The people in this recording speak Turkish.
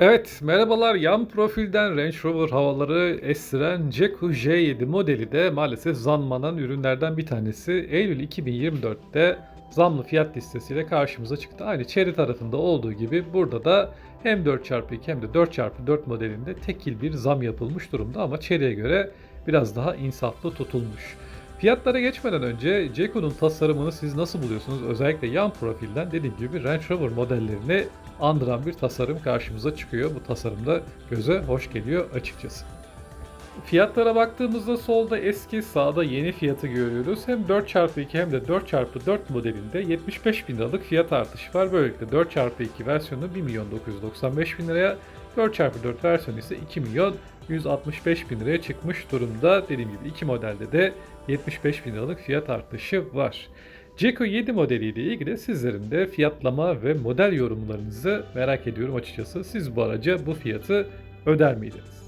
Evet, merhabalar. Yan profilden Range Rover havaları estiren Jeku J7 modeli de maalesef zamlanan ürünlerden bir tanesi. Eylül 2024'te zamlı fiyat listesiyle karşımıza çıktı. Aynı Chery tarafında olduğu gibi burada da hem 4x2 hem de 4x4 modelinde tekil bir zam yapılmış durumda ama Chery'e göre biraz daha insaflı tutulmuş. Fiyatlara geçmeden önce Jeku'nun tasarımını siz nasıl buluyorsunuz? Özellikle yan profilden dediğim gibi Range Rover modellerini andıran bir tasarım karşımıza çıkıyor. Bu tasarım da göze hoş geliyor açıkçası. Fiyatlara baktığımızda solda eski sağda yeni fiyatı görüyoruz. Hem 4x2 hem de 4x4 modelinde 75 bin liralık fiyat artışı var. Böylelikle 4x2 versiyonu 1 milyon 995 bin liraya 4x4 versiyonu ise 2 milyon 165 bin liraya çıkmış durumda. Dediğim gibi iki modelde de 75 bin liralık fiyat artışı var. Ceko 7 modeliyle ilgili sizlerin de fiyatlama ve model yorumlarınızı merak ediyorum açıkçası. Siz bu araca bu fiyatı öder miydiniz?